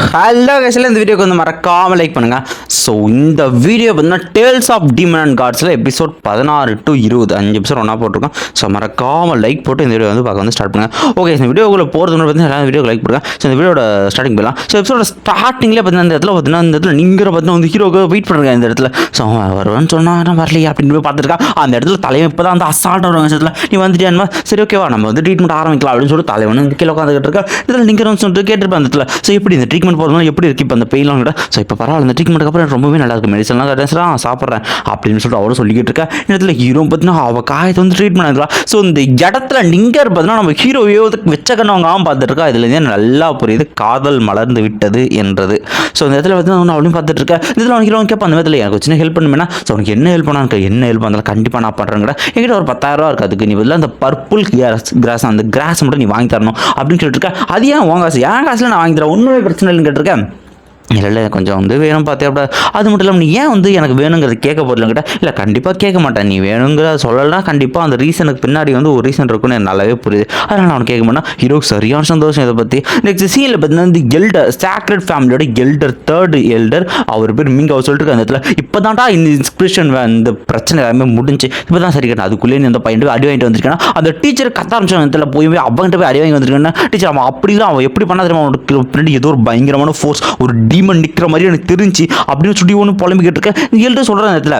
Hello கேஷில் இந்த வீடியோக்கு வந்து மறக்காமல் லைக் பண்ணுங்கள் ஸோ இந்த வீடியோ பார்த்தீங்கன்னா டேல்ஸ் ஆஃப் டீமன் அண்ட் கார்ட்ஸில் எபிசோட் பதினாறு டு இருபது அஞ்சு எபிசோட் ஒன்றா போட்டிருக்கோம். ஸோ மறக்காமல் லைக் போட்டு இந்த வீடியோ வந்து பார்க்க வந்து ஸ்டார்ட் பண்ணுங்கள் ஓகே இந்த வீடியோக்குள்ளே போகிறது பார்த்தீங்கன்னா எல்லா வீடியோ லைக் பண்ணுங்கள் ஸோ இந்த வீடியோட ஸ்டார்டிங் போயிடலாம். ஸோ எபிசோட ஸ்டார்டிங்லேயே பார்த்தீங்கன்னா இந்த இடத்துல பார்த்தீங்கன்னா இந்த இடத்துல நீங்கள் பார்த்தீங்கன்னா வந்து ஹீரோக்கு வெயிட் பண்ணுறாங்க இந்த இடத்துல. ஸோ அவன் வருவான்னு சொன்னால் வரலையே அப்படின்னு போய் பார்த்துருக்கா. அந்த இடத்துல தலைவன் இப்போ தான் அந்த அசால்ட் வருவாங்க இடத்துல. நீ வந்துட்டியான்மா சரி ஓகேவா நம்ம வந்து ட்ரீட்மெண்ட் ஆரம்பிக்கலாம் அப்படின்னு சொல்லிட்டு தலைவன் வந்து கீழே உட்காந்துக்கிட்டு இருக்கா இதில் நீங்கள் சொல்லிட்டு கேட்டிருப்பேன் அந்த இடத்துல. ஸோ எப்படி இந்த ட்ரீட்மெண்ட் போகிறதுனால எப்படி இருக்கு? இப்போ அந்த பெயின்லாம் கூட ஸோ இப்போ பரவாயில்ல இந்த ட்ரீட்மெண்ட்டுக்கு அப்புறம் ரொம்பவே நல்லா இருக்கு. மெடிசன்லாம் கட்டேன் சாப்பிட்றேன் அப்படின்னு சொல்லிட்டு அவரும் சொல்லிக்கிட்டு இருக்கேன் இடத்துல ஹீரோ பார்த்தீங்கன்னா அவள் காயத்தை வந்து ட்ரீட்மெண்ட் ஆகிக்கலாம் ஸோ இந்த இடத்துல நீங்கள் பார்த்தீங்கன்னா நம்ம ஹீரோ வந்து வெச்ச கண்ணவங்க பார்த்துட்டு இருக்கா நல்லா புரியுது காதல் மலர்ந்து விட்டது என்றது. ஸோ இந்த இடத்துல பார்த்தீங்கன்னா அவனை அவளையும் பார்த்துட்டு இருக்கேன் இந்த இடத்துல அவன் ஹீரோ கேட்பான் அந்த விதத்தில் எனக்கு சின்ன ஹெல்ப் பண்ணுவேன்னா ஸோ உனக்கு என்ன ஹெல்ப் பண்ணா என்ன ஹெல்ப் பண்ணாலும் கண்டிப்பாக நான் பண்ணுறேன் கூட. என்கிட்ட ஒரு பத்தாயிரம் ரூபா இருக்குது. அதுக்கு நீ பதிலாக அந்த பர்பிள் கிராஸ் கிராஸ் அந்த கிராஸ் மட்டும் நீ வாங்கி தரணும் அப்படின்னு சொல்லிட்டு இருக்கேன் அது ஏன் உன் காசு? என் காசில் நான் வாங்கி தரேன். ஒன்றுமே பிரச்சனை கேட்டிருக்கேன். இல்லை இல்லை கொஞ்சம் வந்து வேணும் பார்த்தே அப்படி? அது மட்டும் இல்லாமல் நீ ஏன் வந்து எனக்கு வேணுங்கிறது கேட்க போடலங்கிட்ட இல்லை கண்டிப்பாக கேட்க மாட்டேன். நீ வேணுங்கிற சொல்லலாம் கண்டிப்பாக அந்த ரீசனுக்கு பின்னாடி வந்து ஒரு ரீசன் இருக்குன்னு எனக்கு நல்லாவே புரியுது. அதனால் நான் கேட்க மாட்டேன். ஹீரோக்கு சரியான சந்தோஷம் இதை பற்றி நெக்ஸ்ட் சீனில் பார்த்தீங்கன்னா வந்து எல்டர் சாக்ரட் ஃபேமிலியோட எல்டர் தேர்ட் எல்டர் அவர் பேர் மீங்க அவர் சொல்லிட்டு அந்த இடத்துல. இப்போ தான்டா இந்த இன்ஸ்பிரேஷன் இந்த பிரச்சனை எல்லாமே முடிஞ்சு. இப்போ தான் சரி கேட்டேன். அதுக்குள்ளே நீ அந்த பையன் அடி வாங்கிட்டு வந்திருக்கேன்னா அந்த டீச்சர் கத்த ஆரம்பிச்ச இடத்துல போய் அவங்ககிட்ட போய் அடி வாங்கி வந்திருக்கேன்னா டீச்சர் அவன் அப்படி தான் அவன் எப்படி பண்ணா தெரியுமா? அவனுக்கு பின்னாடி ஏதோ ஒரு பயங்கரமான ஃபோர்ஸ் ஒரு டீமன் நிற்கிற மாதிரி எனக்கு தெரிஞ்சு அப்படின்னு சொல்லி ஒன்று புலம்பிக்கிட்டு இருக்கேன் எல்டர் சொல்கிறேன் நேரத்தில்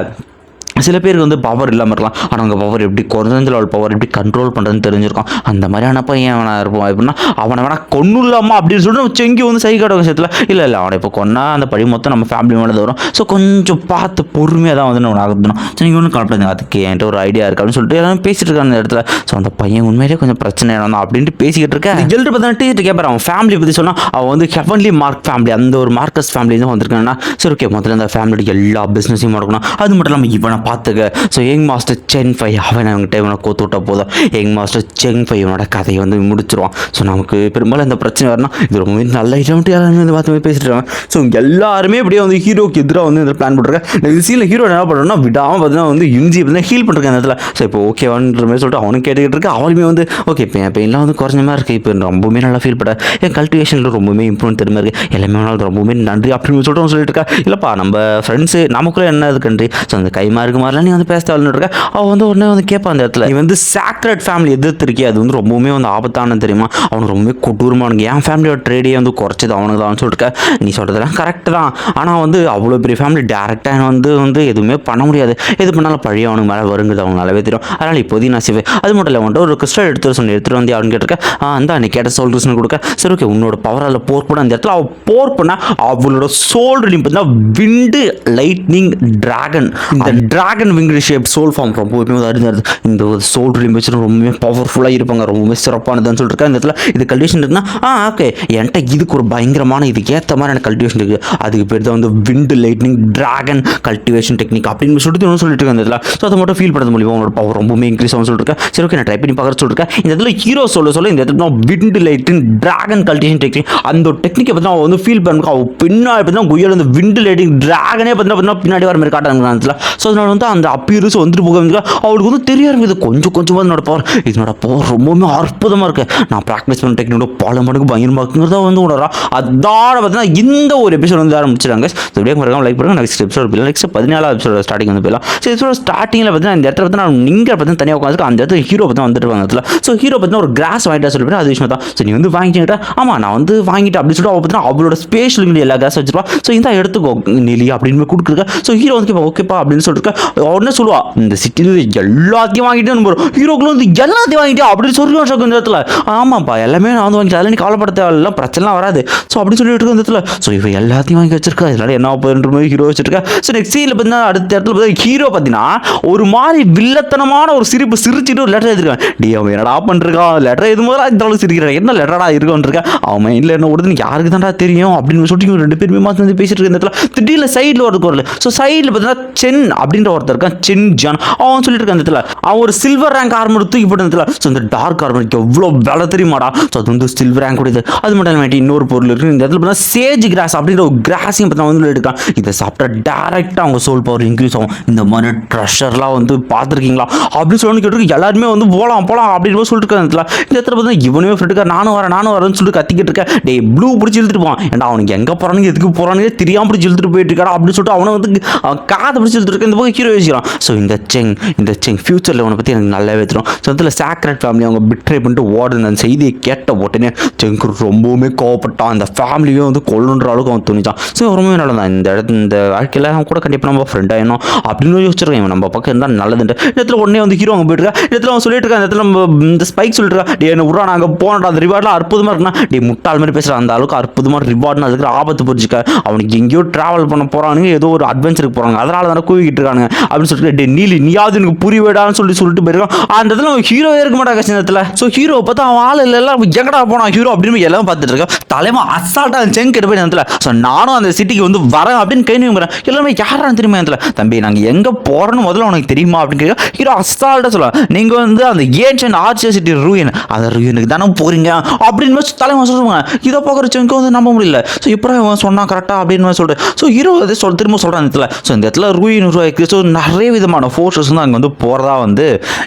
சில பேருக்கு வந்து பவர் இல்லாமல் இருக்கலாம். ஆனால் அவங்க பவர் எப்படி குறைஞ்ச லெவல் பவர் எப்படி கண்ட்ரோல் பண்ணுறதுன்னு தெரிஞ்சிருக்கும். அந்த மாதிரியான பையன் அவனை இருப்பான். எப்படின்னா அவனை வேணா கொன்னுலாமா அப்படின்னு சொல்லிட்டு செங்கி வந்து சை காட்டுவாங்க விஷயத்தில் இல்லை இல்லை அவனை இப்போ கொன்னா அந்த பழி மொத்தம் நம்ம ஃபேமிலி மேலே வரும். ஸோ கொஞ்சம் பார்த்து பொறுமையாக தான் வந்து நம்ம ஆகணும் ஸோ நீங்கள் ஒன்றும் கலப்படாது அதுக்கு என்கிட்ட ஒரு ஐடியா இருக்குது அப்படின்னு சொல்லிட்டு எல்லாரும் பேசிட்டு இருக்காங்க அந்த இடத்துல. ஸோ அந்த பையன் உண்மையிலேயே கொஞ்சம் பிரச்சனை தான் அப்படின்ட்டு பேசிக்கிட்டு இருக்கேன் எழுட்டு பார்த்தா டீச்சர் கேட்பாரு அவன் ஃபேமிலி பற்றி சொன்னால் அவன் வந்து ஹெவன்லி மார்க் ஃபேமிலி அந்த ஒரு மார்க்கஸ் ஃபேமிலி தான் வந்திருக்காங்கன்னா சரி ஓகே முதல்ல அந்த ஃபேமிலியோட எல்லா பிஸ்னஸையும் நடக்கணும். அது மட்டும் இல்லாமல் இவனை பார்த்துக்க. So young master Chen Fei அவன் அவங்ககிட்ட இவனை கோத்து விட்டா போதும். யங் மாஸ்டர் செங் ஃபை இவனோட கதையை வந்து முடிச்சிருவான். ஸோ நமக்கு பெரும்பாலும் இந்த பிரச்சனை வரணும் இது ரொம்பவே நல்ல ஐட்டம்ட்டு எல்லாருமே வந்து பார்த்து பேசிட்டு இருக்காங்க. ஸோ எல்லாருமே இப்படியே வந்து ஹீரோக்கு எதிராக வந்து இந்த பிளான் பண்ணுறாங்க இந்த சீனில் ஹீரோ என்ன பண்ணுறோம்னா விடாமல் பார்த்தீங்கன்னா வந்து இஞ்சி பார்த்தீங்கன்னா ஹீல் பண்ணிருக்காங்க அந்த இடத்துல. ஸோ இப்போ ஓகேவான்ற மாதிரி சொல்லிட்டு அவனும் கேட்டுக்கிட்டு இருக்கு அவளுமே வந்து ஓகே இப்போ என் பெயின்லாம் வந்து குறைஞ்ச மாதிரி இருக்குது இப்போ ரொம்பவுமே நல்லா ஃபீல் பண்ண என் கல்டிவேஷனில் ரொம்பவுமே இம்ப்ரூவ் தெரியுமா இருக்குது எல்லாமே ரொம்பவுமே நன்றி அப்படின்னு சொல்லிட்டு சொல்லிட்டு இருக்கா இல்லைப்பா நம்ம ஃப்ரெண்ட்ஸு நமக்குள்ளே என்ன இது கண்ட்ரி? ஸோ அந்த கைமா இருக்கு மாதிரிலாம் நீ வந்து பேச இருக்க? அவன் வந்து உடனே வந்து கேட்பான் அந்த இடத்துல. நீ வந்து சாக்ரட் ஃபேமிலி எதிர்த்திருக்கே அது வந்து ரொம்பவுமே வந்து ஆபத்தானது தெரியுமா? அவனுக்கு ரொம்பவே கொடூரமானுங்க என் ஃபேமிலியோட ட்ரேடே வந்து குறைச்சது அவனுக்கு தான் சொல்லிட்டு நீ சொல்கிறதெல்லாம் கரெக்டு தான். ஆனால் வந்து அவ்வளோ பெரிய ஃபேமிலி டேரெக்டாக வந்து வந்து எதுவுமே பண்ண முடியாது. எது பண்ணாலும் பழைய அவனுக்கு மேலே வருங்கிறது நல்லாவே தெரியும். அதனால் இப்போதைக்கு நான் செய்வேன் அது மட்டும் இல்லை வந்துட்டு ஒரு கிறிஸ்டல் எடுத்துகிட்டு சொன்ன எடுத்துகிட்டு வந்து அவனு கேட்டிருக்கேன் ஆ அந்த நீ கேட்ட சோல் ரிசன் கொடுக்க. சரி ஓகே உன்னோட பவர் அதில் போர் பண்ண அந்த இடத்துல அவள் போர் பண்ண அவளோட சோல் ரிலீம் பார்த்தீங்கன்னா விண்டு லைட்னிங் டிராகன் இந்த dragon winged shape soul form ரொம்பவுமே வந்து இந்த சோல் ட்ரீம் வச்சு ரொம்பவுமே பவர்ஃபுல்லாக இருப்பாங்க ரொம்பவுமே சிறப்பானதுன்னு சொல்லிட்டு இந்த இடத்துல இது கல்டிவேஷன் இருக்குன்னா ஆ ஓகே என்கிட்ட இதுக்கு ஒரு பயங்கரமான இதுக்கு ஏற்ற மாதிரி எனக்கு கல்டிவேஷன் இருக்குது அதுக்கு பேர் தான் வந்து wind lightning dragon cultivation technique அப்படின்னு சொல்லிட்டு ஒன்று சொல்லிட்டு இருக்கேன் இந்த இடத்துல. ஸோ அதை மட்டும் ஃபீல் பண்ணது மூலியமாக உங்களோட பவர் ரொம்பவுமே இன்க்ரீஸ் ஆகும் சொல்லிட்டு இருக்கேன் சரி ஓகே நான் ட்ரை பண்ணி பார்க்குற சொல்லிருக்கேன் இந்த இடத்துல ஹீரோ சொல்ல சொல்ல இந்த இடத்துல wind lighting dragon cultivation technique அந்த டெக்னிக்கை பற்றி அவன் வந்து ஃபீல் பண்ணுறா அவள் பின்னாடி பார்த்தீங்கன்னா குயல் அந்த விண்டு லைட்டிங் டிராகனே பார்த்தீங்கன்னா பின்னாடி வர மாதிரி காட்டுறாங்க அந்த ஸோ அதனால வந்து அந்த அப்பீரஸ் வந்துட்டு போக அவளுக்கு வந்து தெரிய இது கொஞ்சம் கொஞ்சமாக என்னோட பவர் இதனோட பவர் ரொம்பவுமே அற்புதமாக இருக்கு. நான் ப்ராக்டிஸ் பண்ண டெக்னிக்கோட பல மடங்கு பயங்கரமாக இருக்குங்கிறத வந்து உணரா அதான பார்த்தீங்கன்னா இந்த ஒரு எபிசோட் வந்து ஆரம்பிச்சிட்டாங்க ஸோ இப்படியே மறக்காம லைக் பண்ணுங்க. நெக்ஸ்ட் எபிசோட் போயிடலாம். நெக்ஸ்ட் பதினாலாவது எபிசோட ஸ்டார்டிங் வந்து போயிடலாம். ஸோ எபிசோட ஸ்டார்டிங்கில் பார்த்தீங்கன்னா இந்த இடத்துல பார்த்தீங்கன்னா நீங்கள் பார்த்தீங்கன்னா தனியாக உட்காந்து அந்த இடத்துல ஹீரோ பார்த்தா வந்துட்டு இருப்பாங்க. இடத்துல. ஸோ ஹீரோ பார்த்தீங்கன்னா ஒரு கிராஸ் வாங்கிட்டா சொல்லி அது விஷயம் தான். ஸோ நீ வந்து வாங்கிட்டேன் ஆமாம் நான் வந்து வாங்கிட்டேன் அப்படின்னு சொல்லிட்டு அவள் பார்த்தீங்கன்னா அவளோட ஸ்பேஷியல் எல்லா கிராஸ் வச்சிருப்பா. ஸோ இந்த எடுத்துக்கோ நிலி அப்படின்னு கொடுக்குறக்க ஸோ ஹீரோ வந்து ஓகேப்பா அப்படின்னு சொல்லிட்டு உடனே சொல்லுவா இந்த சிட்டியில் எல்லாத்தையும் வாங்கிட்டேன்னு போகிறோம் ஹீரோக்குள்ள வந்து எல்லாத்தையும் வாங்கிட்டு அப்படின்னு சொல்லுவான் ஷோக்கு இந்த இடத்துல. ஆமாப்பா எல்லாமே நான் வந்து வாங்கிட்டு அதில் நீ கவலைப்பட தேவையில்லாம் பிரச்சனைலாம் வராது. ஸோ அப்படி சொல்லிட்டு இருக்க இந்த இடத்துல. ஸோ இவ எல்லாத்தையும் வாங்கி வச்சிருக்கா. இதனால என்ன போகுதுன்ற மாதிரி ஹீரோ வச்சிருக்கா. ஸோ நெக்ஸ்ட் சீனில் பார்த்தீங்கன்னா அடுத்த இடத்துல பார்த்தா ஹீரோ பார்த்தீங்கன்னா ஒரு மாதிரி வில்லத்தனமான ஒரு சிரிப்பு சிரிச்சுட்டு ஒரு லெட்டர் எழுதிருக்கான் டி அவன் என்னடா பண்ணிருக்கான் லெட்டர் எது முதல்ல இந்த அளவுக்கு சிரிக்கிறான். என்ன லெட்டரா இருக்குன்னு இருக்கா? அவன் மைண்டில் என்ன ஓடுதுன்னு யாருக்கு தான்டா தெரியும்? அப்படின்னு சொல்லிட்டு ரெண்டு பேருமே மாற்றி வந்து பேசிட்டு இருக்க இந்த இடத்துல. திடீர்னு சைடில் ஒரு குரல். ஸோ சைடில் பார்த்தீங்கன்னா சென் அப்படின்ற ஒருத்தர் இருக்கான் சின் ஜான் அவன் சொல்லிட்டு இருக்கான் இந்த இடத்துல அவன் ஒரு சில்வர் ரேங்க் ஆர்மர் தூக்கி போட்டு இடத்துல ஸோ இந்த டார்க் ஆர்மருக்கு எவ்வளோ விலை தெரியுமாடா? ஸோ அது வந்து சில்வர் ரேங்க் உடையது. அது மட்டும் இல்லாமல் இன்னொரு பொருள் இருக்குது இந்த இடத்துல பார்த்தா சேஜ் கிராஸ் அப்படின்ற ஒரு கிராஸையும் பார்த்தா வந்து இருக்கான் இதை சாப்பிட்டா டேரெக்டாக அவங்க சோல் பவர் இன்க்ரீஸ் ஆகும். இந்த மாதிரி ட்ரெஷர்லாம் வந்து பார்த்துருக்கீங்களா? அப்படின்னு சொல்லி கேட்டு எல்லாருமே வந்து போகலாம் போகலாம் அப்படின்னு சொல்லிட்டு இருக்காங்க இந்த இடத்துல. இந்த இடத்துல பார்த்தா இவனுமே ஃப்ரெண்டுக்கா நானும் வரேன் நானும் வரேன்னு சொல்லிட்டு கத்திக்கிட்டு இருக்கேன். டே ப்ளூ பிடிச்சி இழுத்துட்டு போவான். ஏன்டா அவனுக்கு எங்கே போகிறானுங்க எதுக்கு போகிறானுங்க தெரியாமல் பிடிச்சி இழுத்துட்டு போயிட்டு இருக்காடா? அப்படின்னு சொல்லிட்டு அவனை வந்து காதை பிடிச்சி இழுத்துட்டு இருக்க இந்த பக்கம் ஹீரோ யோசிக்கிறான் ஸோ இந்த செங் இந்த செங் ஃபியூச்சரில் உன்னை பற்றி எனக்கு நல்லாவே தெரியும். ஸோ அதில் சாக்ரெட் ஃபேமிலி அவங்க பிட்ரை பண்ணிட்டு ஓடுன அந்த செய்தியை கேட்ட உடனே செங்கு ரொம்பவுமே கோவப்பட்டான். அந்த ஃபேமிலியே வந்து கொல்லுன்ற அளவுக்கு அவன் துணிச்சான். ஸோ ரொம்பவே நல்லதான். இந்த இடத்து இந்த வாழ்க்கையில் அவன் கூட கண்டிப்பாக நம்ம ஃப்ரெண்ட் ஆகணும் அப்படின்னு யோசிச்சிருக்கேன். இவன் நம்ம பக்கம் இருந்தால் நல்லதுன்ட்டு. இடத்துல உடனே வந்து ஹீரோ அங்கே போயிட்டு இருக்கா இடத்துல அவன் சொல்லிட்டு இருக்கான். இந்த இடத்துல நம்ம இந்த ஸ்பைக் சொல்லிட்டு இருக்கா டே என்ன விட்றா நாங்கள் போனடா. அந்த ரிவார்ட்லாம் அற்புதமாக இருக்குன்னா. டே முட்டாள் மாதிரி பேசுகிற அந்த அளவுக்கு அற்புதமான ரிவார்ட்னு அதுக்கு ஆபத்து புரிஞ்சுக்க. அவனுக்கு எங்கேயோ ட்ராவல் பண்ண போகிறானுங்க ஏதோ ஒரு அட்வென்ச்சருக்கு போகிறாங்க அதனால தானே கூவிக்கிட்டு இருக்கானுங்க. அப்படின்னு சொல்லிட்டு டே நீலி நீயாவது எனக்கு புரியவேடான்னு சொல்லி சொல்லிட்டு போயிருக்கான். அந்த இடத்துல அவன் ஹீரோவே இருக்க மாட்டாங்க இந்த இடத்துல ஸோ ஹீரோ பார்த்தா அவன் ஆள் இல்லை எல்லாம் எங்கடா போனான் ஹீரோ அப்படின்னு எல்லாம் பார்த்துட்டு இருக்கான். தலைமை அசால்ட்டாக செங்க் எடுப்பேன் போய் இந்த இடத்துல ஸோ நானும் அந்த சிட்டிக்கு வந்து வரேன் அப்படின்னு கை நிமிக்கிறேன் எல்லாமே யாரான்னு தெரியுமா இந்த இடத்துல தம்பி நாங்கள் எங்கே போகிறோன்னு முதல்ல உனக்கு தெரியுமா? அப்படின்னு கேட்க ஹீரோ அசால்ட்டாக சொல்லுவான் நீங்கள் வந்து அந்த ஏன்ஷன் ஆர்ச்சர் சிட்டி ரூயின் அந்த ரூயனுக்கு தானே போகிறீங்க அப்படின்னு வச்சு தலைவன் சொல்லுவாங்க இதை பார்க்குற செங்க்கு வந்து நம்ப முடியல. ஸோ இப்போ இவன் சொன்னா கரெக்டாக அப்படின்னு சொல்லிட்டு. ஸோ ஹீரோ அதை சொல் திரும்ப சொல்கிறான் இந்த இடத்துல ஸோ இந்த இடத்துல ரூயின் உருவாக்கி ஸோ நிறைய விதமான ஃபோர்ஸஸ் வந்து அங்கே வந்து போகிறதா வந்து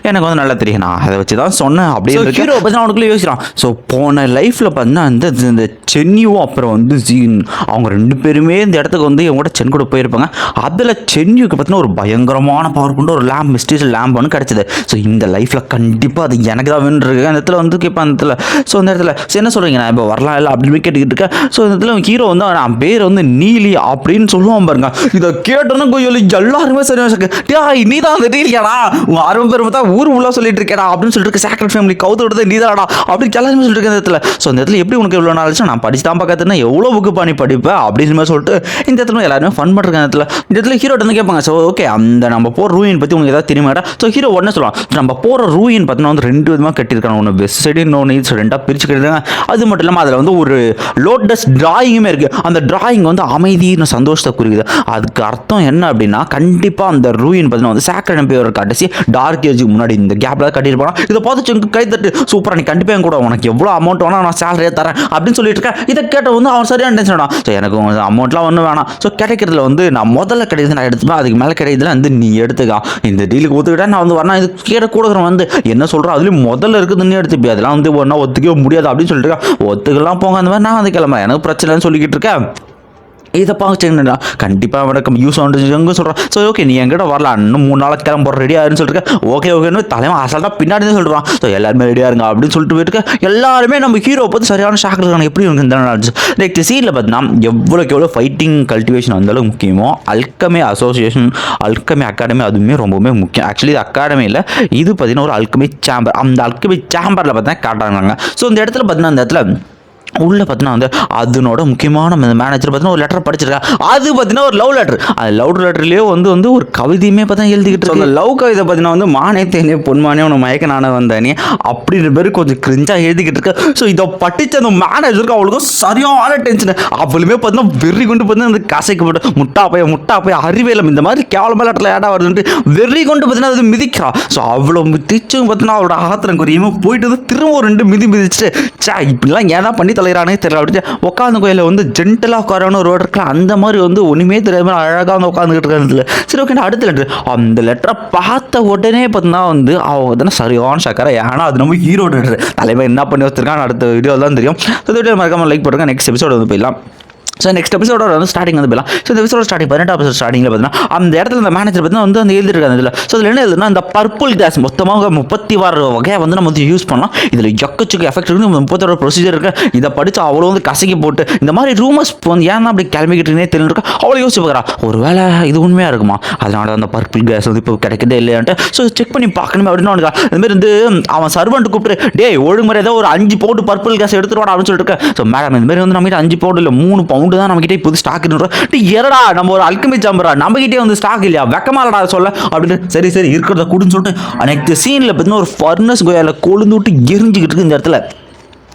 எனக்கு வந்து நல்லா தெரியும். நான் அதை வச்சு தான் சொன்னேன் அப்படின்னு ஹீரோ பற்றி அவனுக்குள்ளே யோசிக்கிறான். ஸோ போன லைஃப்பில் பார்த்தீங்கன்னா இந்த இந்த சென்னியும் அப்புறம் வந்து ஜீன் அவங்க ரெண்டு பேருமே இந்த இடத்துக்கு வந்து இவங்க கூட சென் கூட போயிருப்பாங்க. அதில் சென்னியுக்கு பார்த்தீங்கன்னா ஒரு பயங்கரமான பவர் கொண்டு ஒரு லேம்ப் மிஸ்டீரியல் லேம்ப் ஒன்று கிடச்சிது. ஸோ இந்த லைஃப்பில் கண்டிப்பாக அது எனக்கு தான் வேணுருக்கு அந்த இடத்துல வந்து கேட்பேன் அந்த இடத்துல. ஸோ அந்த இடத்துல "சரி, என்ன சொல்கிறீங்க நான் இப்போ வரலாம் இல்லை அப்படின்னு கேட்டுக்கிட்டு இருக்கேன். ஸோ இந்த இடத்துல ஹீரோ வந்து நான் பேர் வந்து நீலி அப்படின்னு சொல்லுவான் பாருங்க. இதை கேட்டோன்னு கொஞ்சம் எல்லாருமே சரி டேய் நீ தான் அந்த நீலியாடா உன் அருமை பெருமை தான் ஊர் உள்ள சொல்லிட்டு இருக்கேடா அப்படின்னு சொல்லிட்டு சேக்ரட் ஃபேமிலி கவுத்து விடுறது நீ தானடா அப்படின்னு எல்லாருமே சொல்லிட்டு இருக்க இந்த இடத்துல. ஸோ இந்த இடத்துல எப்படி உனக்கு எவ்வளோ நாள் நான் படிச்சு தான் பார்க்கறதுனா எவ்வளோ புக்கு பண்ணி படிப்பேன் அப்படின்னு மாதிரி சொல்லிட்டு இந்த இடத்துல எல்லாருமே ஃபன் பண்ணுறாங்க இடத்துல. இந்த இடத்துல ஹீரோ வந்து கேட்பாங்க ஸோ ஓகே அந்த நம்ம போகிற ரூயின் பற்றி உங்களுக்கு ஏதாவது தெரியுமாடா? ஸோ ஹீரோ உடனே சொல்லலாம் நம்ம போகிற ரூயின் பார்த்தீங்கன்னா வந்து ரெண்டு விதமாக கட்டியிருக்காங்க ஒன்று வெஸ்ட் சைடு இன்னொன்று ஈஸ்ட் ரெண்டாக பிரிச்சு கட்டிருக்காங்க அது மட்டும் இல்லாமல் அதில் வந்து ஒரு லோட்டஸ் டிராயிங்குமே இருக்குது அந்த டிராயிங் வந்து அமைதியின் சந்தோஷத்தை குறிக்குது. அதுக்கு அர்த்தம் என்ன அப்படின்னா கண்டிப்பாக அந்த ரூயின் பார்த்தீங்கன்னா வந்து சேக்கர் எம்பியோட கடைசி டார்க் ஏஜுக்கு முன்னாடி இந்த கேப்பில் கட்டியிருப்பாங்க இதை பார்த்து செங்கு கை தட்டு. சூப்பராக நீ கண்டிப்பாக கூட உனக்கு எவ்வளோ அமௌண்ட் வேணா நான் சேலரியே தரேன் அப்படின்னு சொல்லிட்டு இருக்கேன். இதை கேட்ட வந்து அவன் சரியான டென்ஷன் ஆனா ஸோ எனக்கு அமௌண்ட்லாம் ஒன்றும் வேணாம். ஸோ கிடைக்கிறதுல வந்து நான் முதல்ல கிடைக்குது நான் எடுத்துப்பேன். அதுக்கு மேலே கிடைக்கிறதுல வந்து நீ எடுத்துக்கா. இந்த டீலுக்கு ஒத்துக்கிட்டா நான் வந்து வரேன். இது கேட்ட கொடுக்குறேன் வந்து என்ன சொல்கிறோம் அதுலேயும் முதல்ல இருக்குதுன்னு எடுத்துப்பி அதெல்லாம் வந்து ஒன்றா ஒத்துக்கவே முடியாது அப்படின்னு சொல்லிட்டு இருக்கேன் ஒத்துக்கலாம் போங்க அந்த மாதிரி நான் வந்து கிளம்புறேன். எனக்கு பிரச்சனைன்னு சொல்லிக்கிட்டு இருக்கேன். இதை பார்த்துட்டா கண்டிப்பாக எனக்கு யூஸ் ஆகுது சொல்கிறான் ஸோ ஓகே நீ எங்கிட்ட வரலாம் இன்னும் மூணு நாளைக்கு கிளம்புற போகிற ரெடி சொல்லிட்டு ஓகே ஓகேன்னு தலைவன் அசால்ட்டாக பின்னாடி தான் சொல்கிறான் ஸோ எல்லாருமே ரெடியாக இருங்க அப்படின்னு சொல்லிட்டு போயிட்டு எல்லாருமே நம்ம ஹீரோ பார்த்து சரியான ஷாக் இருக்காங்க எப்படி இருக்கு இந்த நெக்ஸ்ட் சீனில் பார்த்தீங்கன்னா எவ்வளோக்கு எவ்வளோ ஃபைட்டிங் கல்டிவேஷன் வந்தாலும் முக்கியமோ அல்கமே அசோசியேஷன் அல்கமே அகாடமி அதுவுமே ரொம்பவுமே முக்கியம். ஆக்சுவலி இது அகாடமியில் இது பார்த்தீங்கன்னா ஒரு அல்கமி சேம்பர் அந்த அல்கமி சேம்பரில் பார்த்தீங்கன்னா காட்டுறாங்க. ஸோ இந்த இடத்துல பார்த்தீங்கன்னா அந்த இடத்துல உள்ளே பார்த்தீங்கன்னா வந்து அதனோட முக்கியமான மேனேஜர் பார்த்தீங்கன்னா ஒரு லெட்டர் படிச்சிருக்கா. அது பார்த்தீங்கன்னா ஒரு லவ் லெட்டர் அது லவ் லெட்டர்லேயே வந்து வந்து ஒரு கவிதையுமே பார்த்தா எழுதிக்கிட்டு இருக்கு. லவ் கவிதை பார்த்தீங்கன்னா வந்து மானே தேனே பொன்மானே உன மயக்க நானே வந்தானே அப்படின்ற பேர் கொஞ்சம் கிரிஞ்சாக எழுதிக்கிட்டு இருக்கு. ஸோ இதை படிச்ச அந்த மேனேஜருக்கு அவளுக்கு சரியான டென்ஷன் அவளுமே பார்த்தீங்கன்னா வெறி கொண்டு பார்த்தீங்கன்னா அந்த கசைக்கப்பட்டு முட்டா போய் முட்டா போய் அறிவேலம் இந்த மாதிரி கேவலமாக லெட்டரில் ஏடா வருதுன்ட்டு வெறி கொண்டு பார்த்தீங்கன்னா அது மிதிக்கிறா. ஸோ அவ்வளோ மிதிச்சும் பார்த்தீங்கன்னா அவளோட ஆத்திரம் குறையுமே போயிட்டு வந்து திரும்ப ஒரு ரெண்டு மிதி மிதிச்சுட்டு சே இப்படிலாம் ஏன்னா பண்ணி தலைகிறானே தெரியல. அப்படின்னு உட்காந்து கோயிலில் வந்து ஜென்டலாக உட்காரான ஒரு ரோடு இருக்குல்ல அந்த மாதிரி வந்து ஒன்றுமே தெரியாம அழகாக வந்து உட்காந்துக்கிட்டு இருக்கிறதுல சரி ஓகே அடுத்த லெட்டர் அந்த லெட்டரை பார்த்த உடனே பார்த்தீங்கன்னா வந்து அவங்க தானே சரியான சக்கரை ஏன்னா அது நம்ம ஹீரோ லெட்டர் தலைமை என்ன பண்ணி வச்சிருக்கான்னு அடுத்த வீடியோ தான் தெரியும். ஸோ வீடியோ லைக் போட்டுருங்க நெக்ஸ்ட் எபிசோட் வந்து போயிடலாம். ஸோ நெக்ஸ்ட் எபிசோட வந்து ஸ்டார்டிங் வந்து போயிடலாம். ஸோ இந்த எபிசோட ஸ்டார்டிங் பதினெட்டு எபிசோட் ஸ்டார்டிங்கில் பார்த்தீங்கன்னா அந்த இடத்துல அந்த மேனேஜர் பார்த்தீங்கன்னா வந்து அந்த எழுதிருக்காங்க இதில். ஸோ அதில் என்ன எழுதுனா அந்த பர்பிள் கேஸ் மொத்தமாக முப்பத்தி ஆறு வகையாக வந்து நம்ம வந்து யூஸ் பண்ணலாம். இதில் எக்கச்சக்க எஃபெக்ட் இருக்கு. முப்பத்தோட ப்ரொசீஜர் இருக்கு. இதை படித்து அவ்வளோ வந்து கசக்கி போட்டு இந்த மாதிரி ரூமர்ஸ் வந்து ஏன் அப்படி கிளம்பிக்கிட்டுனே தெரியல இருக்கா அவ்வளோ யோசிச்சு பார்க்குறா ஒரு வேளை இது உண்மையாக இருக்குமா? அதனால அந்த பர்பிள் கேஸ் வந்து இப்போ கிடைக்கிறதே இல்லையான்ட்டு ஸோ செக் பண்ணி பார்க்கணுமே அப்படின்னு அவனுக்கு இந்த மாதிரி வந்து அவன் சர்வெண்ட் கூப்பிட்டு டேய் ஒழுங்குமுறை ஏதோ ஒரு அஞ்சு பவுண்டு பர்பிள் கேஸ் எடுத்துட்டு அப்படின்னு சொல்லிட்டு இருக்கேன் ஸோ மேடம் இந்த மாதிரி வந்து நம்ம அஞ்சு பவுண்டு இல்லை மூணு பவுண்ட் தான் நம்மகிட்ட இப்போ ஸ்டாக் இருக்கு எரடா நம்ம ஒரு அல்கமி சாம்பரா நம்மகிட்டே வந்து ஸ்டாக் இல்லையா? வெக்கமாலடா சொல்ல. அப்படின்னு சரி சரி இருக்கிறத கொடுன்னு சொல்லிட்டு அன்னைக்கு சீனில் பார்த்தீங்கன்னா ஒரு ஃபர்னஸ் கோயால கொழுந்து விட்டு எரிஞ்சுக்கிட்டு இருக்கு இந்த இடத்துல.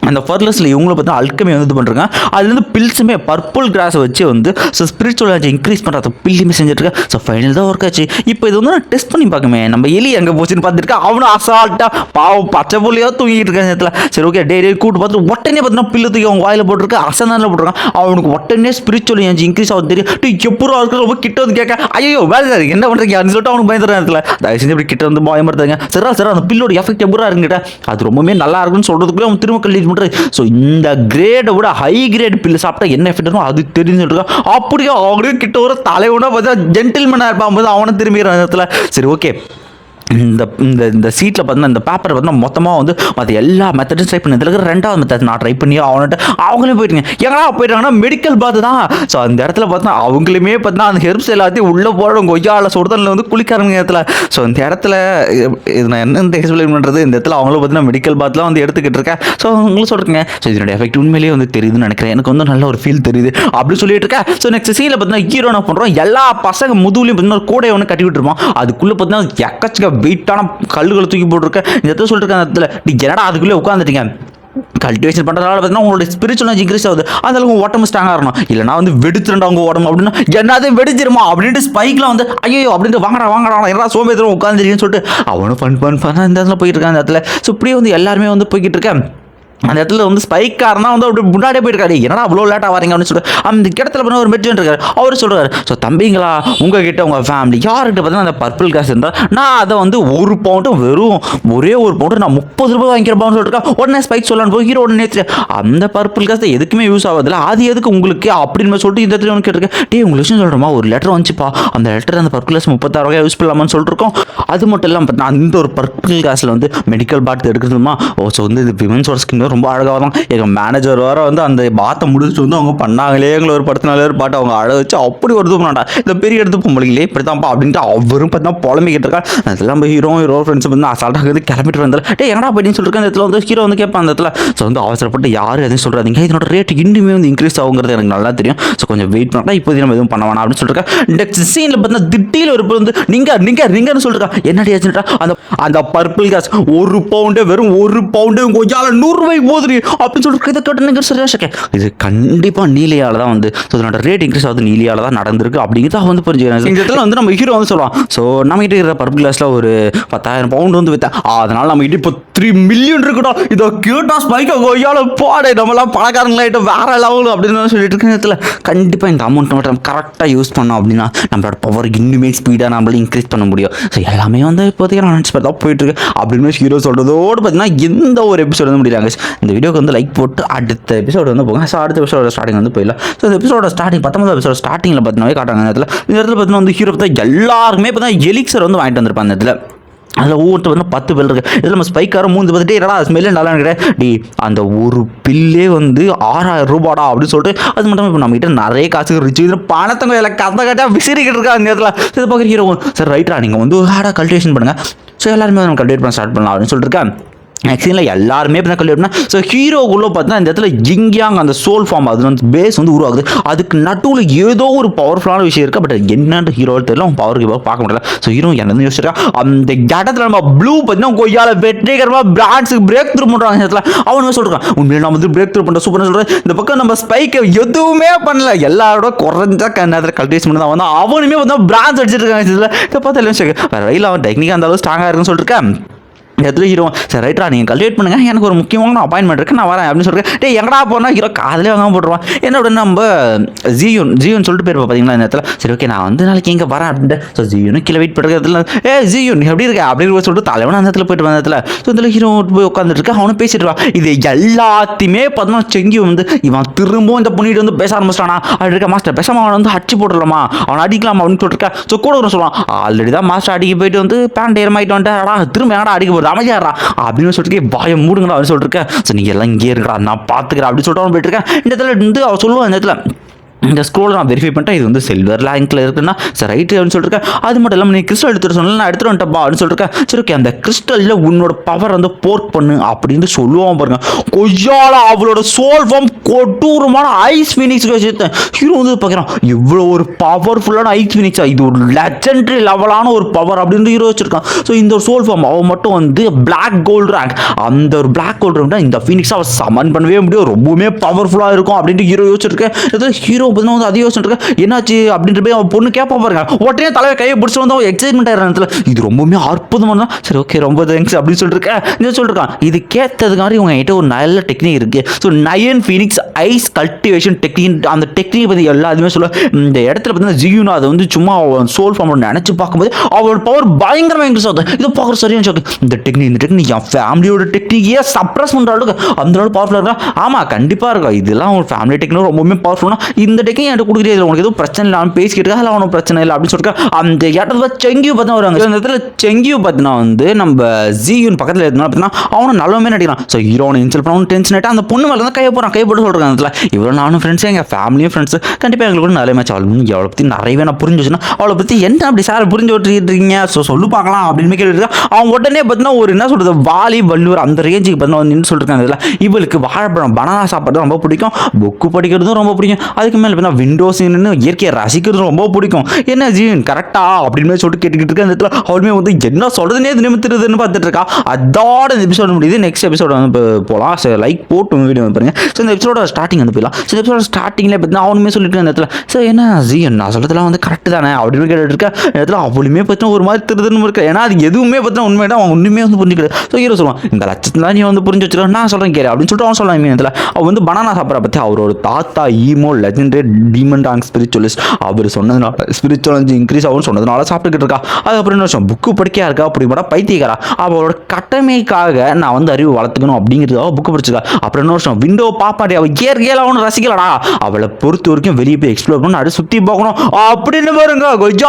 அந்த ஃபர்லஸில் இவங்கள பார்த்தா அல்கமி வந்து இது பண்ணுறாங்க அதுலேருந்து பில்ஸுமே பர்பிள் கிராஸை வச்சு வந்து ஸோ ஸ்பிரிச்சுவல் எனர்ஜி இன்க்ரீஸ் பண்ணுறது பில்லுமே செஞ்சுட்ருக்கேன் ஸோ ஃபைனல் தான் ஒர்க் ஆச்சு. இப்போ இது வந்து நான் டெஸ்ட் பண்ணி பார்க்குமே நம்ம எலி எங்கே போச்சுன்னு பார்த்துருக்கேன் அவனும் அசால்ட்டாக பாவம் பச்சை புள்ளியாக தூங்கிட்டு இருக்கேன் நேரத்தில் சரி ஓகே டெய்லி கூட்டு பார்த்து உடனே பார்த்தீங்கன்னா பில்லு தூக்கி அவங்க வாயில் போட்டிருக்க அசந்தானில் போட்டிருக்கான். அவனுக்கு உடனே ஸ்பிரிச்சுவல் எனர்ஜி இன்க்ரீஸ் ஆகும் தெரியும். டூ எப்போ இருக்கிற ரொம்ப கிட்ட வந்து கேட்க? ஐயோ வேலை சார் என்ன பண்ணுறீங்க அப்படின்னு சொல்லிட்டு அவனுக்கு பயந்துற நேரத்தில் தயவு செஞ்சு இப்படி கிட்ட வந்து பயமுறுத்தாங்க சரி சார் அந்த பில்லோட எஃபெக்ட் எப்படா இருக்குங்கிட்ட அது ரொம்பவே நல்லா இருக்குன்னு சொல்கிறதுக்குள்ளே அவன் திரும்ப கல்வி பண்ணுறது ஸோ இந்த கிரேடை விட ஹை கிரேட் பில்லு சாப்பிட்டா என்ன எஃபெக்ட் இருக்கும் அது தெரிஞ்சுட்டு இருக்கான். அப்படியே அவங்களுக்கு கிட்ட ஒரு தலைவனா பார்த்தா ஜென்டில்மேனாக இருப்பான் போது அவனை திரும்பிடுற நேரத்தில் சரி ஓகே இந்த இந்த இந்த சீட்டில் பார்த்தீங்கன்னா இந்த பேப்பரை பார்த்தீங்கன்னா மொத்தமாக வந்து மற்ற எல்லா மெத்தடும் ட்ரை பண்ணி இதில் ரெண்டாவது மெத்தட் நான் ட்ரை பண்ணி அவன்கிட்ட அவங்களே போயிட்டுங்க. எங்களா போயிட்டாங்கன்னா மெடிக்கல் பார்த்து தான். ஸோ அந்த இடத்துல பார்த்தா அவங்களுமே பார்த்தீங்கன்னா அந்த ஹெர்ப்ஸ் எல்லாத்தையும் உள்ளே போடணும். கொய்யால சுடுதலில் வந்து குளிக்காரங்க இடத்துல. ஸோ இந்த இடத்துல இது நான் என்ன எக்ஸ்பிளைன் பண்ணுறது இந்த இடத்துல அவங்களும் பார்த்தீங்கன்னா மெடிக்கல் பாத்லாம் வந்து எடுத்துக்கிட்டு இருக்கேன். ஸோ அவங்களும் சொல்கிறேங்க ஸோ இதனுடைய எஃபெக்ட் உண்மையிலேயே வந்து தெரியுதுன்னு நினைக்கிறேன். எனக்கு வந்து நல்ல ஒரு ஃபீல் தெரியுது. அப்படின்னு சொல்லிட்டு இருக்கேன். ஸோ நெக்ஸ்ட் சீனில் பார்த்தீங்கன்னா ஹீரோ என்ன பண்ணுறோம் எல்லா பசங்க முதுகுலையும் பார்த்தீங்கன்னா ஒரு ஒன்று கட்டி விட்டுருப்போம் அதுக்குள்ளே பார்த்தீங்கன்னா எக்கச்சக்க வெயிட்டான கல்லுகளை தூக்கி போட்டிருக்க. இந்த இடத்துல சொல்லிட்டு அந்த இடத்துல நீ என்னடா அதுக்குள்ளே உட்காந்துட்டீங்க கல்டிவேஷன் பண்ணுறதுனால பார்த்தீங்கன்னா உங்களோட ஸ்பிரிச்சுவல் இன்க்ரீஸ் ஆகுது. அதனால உங்கள் உடம்பு ஸ்ட்ராங்காக இருக்கணும். இல்லைனா வந்து வெடிச்சிருண்டா உங்கள் உடம்பு அப்படின்னா என்னது வெடிச்சிருமா? அப்படின்ட்டு ஸ்பைக்லாம் வந்து ஐயோ அப்படின்ட்டு வாங்கடா வாங்கடா என்ன சோம்பேத்திரம் உட்காந்துருக்கேன்னு சொல்லிட்டு அவனும் ஃபன் ஃபன் ஃபன் இந்த இடத்துல போயிட்டு இருக்கான் அந்த இடத்துல. ஸோ இப்படியே வந்து எல்லாருமே வந்து போய்கிட்டு இருக்கேன் அந்த இடத்துல வந்து ஸ்பைக்காரனா வந்து அப்படி முன்னாடியே போயிருக்காரு. என்னடா அவ்வளோ லேட்டாக வரீங்க அப்படின்னு சொல்லிட்டு அந்த கிடத்துல பண்ண ஒரு மெட்ஜன் இருக்காரு. அவர் சொல்கிறாரு ஸோ தம்பிங்களா உங்கள் கிட்ட உங்கள் ஃபேமிலி யார்கிட்ட பார்த்தீங்கன்னா அந்த பர்பிள் காசு இருந்தால் நான் அதை வந்து ஒரு பவுண்டும் வெறும் ஒரே ஒரு பவுண்டு நான் முப்பது ரூபாய் வாங்கிக்கிறப்பான்னு சொல்லிட்டு உடனே ஸ்பைக் சொல்லலான்னு போய் ஹீரோ உடனே அந்த பர்பிள் காசு எதுக்குமே யூஸ் ஆகுதுல்ல அது எதுக்கு உங்களுக்கு? அப்படின்னு சொல்லிட்டு இந்த இடத்துல ஒன்று கேட்டிருக்கேன். டே உங்களுக்கு விஷயம் சொல்கிறோமா ஒரு லெட்டர் வந்துச்சுப்பா. அந்த லெட்டர் அந்த பர்பிள் காசு முப்பத்தாறு ரூபாய் யூஸ் பண்ணலாமான்னு சொல்லிருக்கோம் அது மட்டும் இல்லாமல் பார்த்தீங்கன்னா அந்த ஒரு பர்பிள் காசில் வந்து மெடிக்கல் பாட்டு எடுக்கிறதுமா? ஓ ஸோ வந்து இது விமன்ஸோட ஸ்கின் ரொம்ப அழகாக தான் எங்கள் மேனேஜர் வர வந்து அந்த பாத்தை முடிச்சுட்டு வந்து அவங்க பண்ணாங்களே எங்களை ஒரு படத்தினாலே ஒரு பாட்டு அவங்க அழ வச்சு அப்படி ஒரு இது பண்ணாண்டா இந்த பெரிய இடத்து பொம்பளைங்களே இப்படி தான்ப்பா அப்படின்ட்டு அவரும் பார்த்தா புலம்பிக்கிட்டு இருக்கா அதெல்லாம் நம்ம ஹீரோ ஹீரோ ஃப்ரெண்ட்ஸ் வந்து அசால்ட்டாக வந்து கிளம்பிட்டு வந்தால் டே என்னடா அப்படின்னு சொல்லிருக்கேன் அந்த இடத்துல வந்து ஹீரோ வந்து கேட்பான் அந்த இடத்துல. ஸோ வந்து அவசரப்பட்டு யாரும் எதுவும் சொல்கிறாதீங்க இதனோட ரேட் இன்னுமே வந்து இன்க்ரீஸ் ஆகுங்கிறது எனக்கு நல்லா தெரியும். ஸோ கொஞ்சம் வெயிட் பண்ணா இப்போதைக்கு நம்ம எதுவும் பண்ண வேணாம் அப்படின்னு சொல்லிருக்கேன் நெக்ஸ்ட் சீனில் பார்த்தீங்கன்னா திட்டியில் ஒரு வந்து நீங்கள் நீங்கள் நீங்கன்னு சொல்லிருக்கா என்னடி ஆச்சுட்டா அந்த அந்த பர்பிள் கேஸ் ஒரு பவுண்டு வெறும் ஒரு பவுண்டு கொஞ்சம் நூறுரூவாய் போதுரி அப்படின்னு சொல்லிட்டு இதை கேட்டு நீங்கள் சரியா சக்கே இது கண்டிப்பாக நீலியால் தான் வந்து ஸோ இதனோட ரேட் இன்க்ரீஸ் ஆகுது நீலியால் தான் நடந்திருக்கு அப்படிங்கிறத வந்து புரிஞ்சுக்கிறேன். இந்த இடத்துல வந்து நம்ம ஹீரோ வந்து சொல்லுவான் ஸோ நம்ம கிட்ட இருக்கிற பர்பிள் கிளாஸில் ஒரு பத்தாயிரம் பவுண்ட் வந்து வித்தேன் அதனால நம்ம கிட்ட இப்போ த்ரீ மில்லியன் இருக்கட்டும் இதோ கியூட்டா ஸ்பைக்கை கொய்யால போடே நம்மளாம் பணக்காரங்களாயிட்ட வேற லெவல் அப்படின்னு சொல்லிட்டு இருக்க நேரத்தில் கண்டிப்பாக இந்த அமௌண்ட் மட்டும் நம்ம கரெக்டாக யூஸ் பண்ணோம் அப்படின்னா நம்மளோட பவர் இன்னுமே ஸ்பீடாக நம்மள இன்க்ரீஸ் பண்ண முடியும். ஸோ எல்லாமே வந்து இப்போதைக்கு நான் நினச்சி பார்த்தா போயிட்டு இருக்கு. அப்படின்னு ஹீரோ சொல்கிறதோடு பார்த்தீங்கன்னா எந்த ஒரு எபிசோட் வந்து முடியலாங்க இந்த வீடியோக்கு வந்து லைக் போட்டு அடுத்த எபிசோடு வந்து போங்க. ஸோ அடுத்த எபிசோட ஸ்டார்டிங் வந்து போயிடலாம். ஸோ இந்த எபிசோட ஸ்டார்டிங் பத்தொன்பது எபிசோட ஸ்டார்டிங்கில் பார்த்தீங்கன்னா காட்டுறாங்க இந்த இடத்துல. இந்த இடத்துல பார்த்தீங்கன்னா வந்து ஹீரோ பார்த்தா எல்லாருமே பார்த்தா எலிக்சர் வந்து வாங்கிட்டு வந்திருப்பாங்க அந்த இடத்துல. அதில் ஒவ்வொருத்தர் வந்து பத்து பில் இருக்கு. இதில் நம்ம ஸ்பைக்காரம் மூந்து பார்த்துட்டு என்னடா ஸ்மெல்லு நல்லா கிடையாது டி அந்த ஒரு பில்லே வந்து ஆறாயிரம் ரூபாடா அப்படின்னு சொல்லிட்டு அது மட்டும் இப்போ நம்மகிட்ட நிறைய காசு ரிச்சு இது பணத்தங்க எல்லாம் கதை கட்டா விசிறிக்கிட்டு இருக்கா அந்த நேரத்தில் இது பார்க்குற ஹீரோ சார் ரைட்டா நீங்கள் வந்து ஹார்டாக கல்டிவேஷன் பண்ணுங்கள் ஸோ எல்லாருமே நம்ம கல்டிவேட் பண்ண ஸ்டார்ட் பண்ணலாம் அப்படின்னு சொல்லிட்டு இருக்கேன். ஆக்சுவலில் எல்லாருமே இப்போ தான் கல்யாணம்னா ஸோ ஹீரோக்குள்ளே பார்த்தீங்கன்னா இந்த இடத்துல ஜிங்யாங் அந்த சோல் ஃபார்ம் அது வந்து பேஸ் வந்து உருவாகுது. அதுக்கு நடுவில் ஏதோ ஒரு பவர்ஃபுல்லான விஷயம் இருக்குது பட் என்னன்ற ஹீரோ தெரியல அவன் பவர் இப்போ பார்க்க முடியல. ஸோ ஹீரோ என்ன யோசிச்சிருக்கா அந்த இடத்துல நம்ம ப்ளூ பார்த்தீங்கன்னா கொய்யால வெற்றிகரமாக பிரான்ஸுக்கு பிரேக் த்ரூ பண்ணுறாங்க இந்த இடத்துல. அவனுங்க சொல்கிறான் உண்மையில நான் வந்து பிரேக் த்ரூ பண்ணுற சூப்பர்னு சொல்கிறேன் இந்த பக்கம் நம்ம ஸ்பைக்கை எதுவுமே பண்ணல. எல்லாரோட குறைஞ்ச நேரத்தில் கல்டிவேஷன் பண்ணி தான். வந்தான் அவனுமே வந்து பிரான்ஸ் அடிச்சிட்டு இருக்காங்க இதில் இதை பார்த்தா எல்லாம் வேறு வழியில் அவன் டெக்னிக்காக அந்த அளவு ஸ்ட்ராங்காக இருக்குன்னு சொல்லிருக்கேன் இந்த ஹீரோ சரி ரைட்ரா நீங்கள் கல்டிவேட் பண்ணுங்க. எனக்கு ஒரு முக்கியமான அப்பாயின்மெண்ட் இருக்குது நான் வரேன் அப்படின்னு சொல்லிட்டு. டே எங்கடா போனால் ஹீரோ காதலே வாங்க போட்டுருவான். என்ன நம்ம ஜியோன் ஜியோன்னு சொல்லிட்டு போயிருப்போம் பார்த்தீங்களா இந்த இடத்துல? சரி ஓகே நான் வந்து நாளைக்கு எங்கே வரேன் அப்படின்ட்டு. ஸோ ஜியோனும் கீழே வெயிட் பண்ணுறதுல ஏ ஜியோன் எப்படி இருக்க? அப்படின்னு சொல்லிட்டு தலைவன் அந்த இடத்துல போயிட்டு வந்த இடத்துல. ஸோ இதில் ஹீரோ போய் உட்காந்துட்டு இருக்கா அவனும் பேசிட்டு இருக்கான். இது எல்லாத்தையுமே பார்த்தோம்னா செங்கி வந்து இவன் திரும்பவும் இந்த பொண்ணிட்டு வந்து பேச ஆரம்பிச்சிட்டானா? அப்படி இருக்க மாஸ்டர் பேசாம அவனை வந்து அடிச்சு போட்டுடலாமா அவனை அடிக்கலாமா? அப்படின்னு சொல்லிட்டு ஸோ கூட சொல்லுவான் ஆல்ரெடி தான் மாஸ்டர் அடிக்க போயிட்டு வந்து பேண்ட் ஏறமாயிட்டு வந்துட்டு திரும்ப ஏடா அடிக்க போகுது அமைதியாடுறா அப்படின்னு சொல்லிட்டு பாய மூடுங்கடா அப்படின்னு சொல்லிட்டு இருக்கேன். சரி நீங்கள் எல்லாம் இங்கே இருக்கடா நான் பார்த்துக்கிறேன் அப்படின்னு சொல்லிட்டு அவன் போயிட்டு இருக்கேன். இந்த இடத்துல இருந்து அவன் சொல்லுவான் இந்த இடத்துல இந்த ஸ்க்ரோல் நான் வெரிஃபை பண்ணிட்டேன் இது வந்து சில்வர் லேங்கில் இருக்குன்னா சார் ரைட்டு அப்படின்னு சொல்லிருக்கேன் அது மட்டும் இல்லாமல் நீ கிறிஸ்டல் எடுத்துட்டு சொன்னால் நான் எடுத்துட்டு வந்துட்டப்பா அப்படின்னு சொல்லிருக்கேன் சரி ஓகே அந்த கிறிஸ்டலில் உன்னோட பவர் வந்து போர்ட் பண்ணு அப்படின்னு சொல்லுவான் பாருங்க. கொய்யால அவளோட சோல் ஃபார்ம் கொடூரமான ஐஸ் ஃபினிக்ஸ் வச்சுருந்தேன் ஹீரோ வந்து பார்க்குறான் இவ்வளோ ஒரு பவர்ஃபுல்லான ஐஸ் ஃபினிக்ஸா இது ஒரு லெஜண்டரி லெவலான ஒரு பவர் அப்படின்னு ஹீரோ வச்சிருக்கான். ஸோ இந்த ஒரு சோல் ஃபார்ம் அவன் மட்டும் வந்து பிளாக் கோல்டு ரேங்க் அந்த ஒரு பிளாக் கோல்டு ரேங்க் இந்த ஃபினிக்ஸை அவன் சமன் பண்ணவே முடியும். ரொம்பவுமே பவர்ஃபுல்லாக இருக்கும் அப்படின்ட்டு ஹீரோ யோசிச்சிருக்கேன். ஹீரோ ஹீரோ பார்த்தீங்கன்னா வந்து அதிக யோசனை இருக்கா. என்னாச்சு அப்படின்ற போய் அவன் பொண்ணு கேட்பா பாருங்க. உடனே தலையை கையை பிடிச்சி வந்து அவன் எக்ஸைட்மெண்ட் ஆகிற நேரத்தில் இது ரொம்பவுமே அற்புதமான சரி ஓகே ரொம்ப தேங்க்ஸ் அப்படின்னு சொல்லிருக்கேன் இந்த சொல்லிருக்கான்? இது கேட்டதுக்காக இவங்க கிட்ட ஒரு நல்ல டெக்னிக் இருக்கு. So nine phoenix ice cultivation technique அந்த டெக்னிக் பற்றி எல்லாத்துமே சொல்ல இந்த இடத்துல பார்த்தீங்கன்னா ஜியூனா அதை வந்து சும்மா சோல் ஃபார்ம் நினச்சி பார்க்கும்போது அவளோட பவர் பயங்கரமாக இன்க்ரீஸ் ஆகுது. இதை பார்க்குற சரியான ஷாக்கு இந்த டெக்னிக் இந்த டெக்னிக் என் ஃபேமிலியோட டெக்னிக்கே சப்ரஸ் பண்ணுற அளவுக்கு அந்த அளவுக்கு பவர்ஃபுல்லாக இருக்கா? ஆமாம் கண்டிப்பாக இருக்கும். இதெல்லாம் அவங்க ஃபேமிலி டெக்னிக் ரொம்பவுமே பவர்ஃபுல்லாக இந்த டெக்னிக் என்கிட்ட கொடுக்குறது உனக்கு எதுவும் பிரச்சனை இல்லை. அவன் பேசிக்கிட்டு அதில் அவனும் பிரச்சனை இல்லை அப்படின்னு சொல்லிட்டு அந்த இடத்துல செங்கியூ பார்த்தா வருவாங்க. இந்த இடத்துல செங்கியூ பார்த்தீங்கன்னா வந்து நம்ம ஜியூன் பக்கத்தில் இருந்தாலும் பார்த்தீங்கன்னா அவனும் நல்லவே நடிக்கிறான். ஸோ ஹீரோனை இன்சல் பண்ண டென்ஷன் ஆகிட்டு அந்த பொண்ணு மேலே தான் கையை போகிறான் கை போட்டு சொல்கிறாங்க அதில் இவ்வளோ நானும் ஃப்ரெண்ட்ஸ் எங்கள் ஃபேமிலியும் ஃப்ரெண்ட்ஸ் கண்டிப்பாக எங்களுக்கு கூட நிறைய மேட்ச் அவள் அவளை பற்றி நிறையவே நான் புரிஞ்சு வச்சுன்னா அவளை பற்றி என்ன அப்படி சார் புரிஞ்சு விட்டுருக்கீங்க ஸோ சொல்லு பார்க்கலாம் அப்படின்னு கேட்டு அவன் உடனே பார்த்தீங்கன்னா ஒரு என்ன சொல்கிறது வாலி வள்ளுவர் அந்த ரேஞ்சுக்கு பார்த்தீங்கன்னா நின்று சொல்லிருக்காங்க இதில் இவளுக்கு வாழைப்பழம் பனானா சாப்பிட்றது ரொம்ப பிடிக்கும். புக்கு படிக்கிறதும் ரொம்ப பிடிக்கும். அதுக்கு மேலே பார்த்தீங்கன்னா விண்டோஸ் நின்று இயற்கையை ரசிக்கிறது ரொம்ப பிடிக்கும். என்ன ஜீன் கரெக்டா அப்படின்னு சொல்லிட்டு கேட்டுக்கிட்டு இருக்க அந்த இடத்துல அவளுமே வந்து என்ன சொல்கிறதுனே நிமித்துறதுன்னு பார்த்துட்டு இருக்கா. அதோட இந்த எபிசோட் முடியுது. நெக்ஸ்ட் எபிசோட் வந்து இப்போ போகலாம் சரி லைக் போட்டு வீடியோ வந்து பாருங்க. ஸோ இந்த எபிசோட ஸ்டார்டிங் வந்து போயிடலாம். ஸோ எபிசோட ஸ்டார்டிங்கில் பார்த்தீங்கன்னா அவனுமே சொல்லிட்டு அந்த இடத்துல சார் என்ன ஜீன் நான் சொல்கிறதுலாம் வந்து கரெக்ட் தானே? அப்படின்னு கேட்டுட்டு இருக்க இடத்துல அவளுமே பார்த்தீங்கன்னா ஒரு மாதிரி திருதுன்னு இருக்கு. ஏன்னா அது எதுவுமே பார்த்தீங்கன்னா உண்மையிட அவன் ஒன்றுமே வந்து புரிஞ்சுக்கிறது ஸோ ஹீரோ சொல்லுவான் இந்த லட்சத்தில் நீ வந்து புரிஞ்சு வச்சுருக்க. நான் சொல்கிறேன் கேரு அப்படின்னு சொல்லிட்டு அவன் சொல்லுவான் இடத்துல. அவன் வந்து பனானா சாப்பிட்ற பற்றி அவரோட தாத்தா ஈமோ லெஜெண்டரி டீமன் டாங் ஸ்பிரிச்சுவலிஸ்ட் அவர் சொன்னதுனால ஸ்பிரிச்சுவல் இன்க்ரீஸ் ஆகும்னு சொன்னதுனால சாப்பிட்டுக்கிட்டு இருக்கா. அதுக்கப்புறம் என்ன விஷயம்? புக்கு படிக்கா இருக்கா? அப்படி பைத்தியக்காரா? அவளோட கட்டமைக்காக நான் வந்து அறிவு வளர்த்துக்கணும் அப்படிங்கிறதுக்காக புக்கு படிச்சிருக்கா. அப்புறம் என்ன விஷயம்? விண்டோ பாப்பாடி அவள் இயற்கையில் அவனு ரசிக்கலடா. அவளை பொறுத்த வரைக்கும் வெளியே போய் எக்ஸ்ப்ளோர் பண்ணணும் அடுத்து சுற்றி பார்க்கணும். அப்படின்னு பாருங்க கொஞ்சம்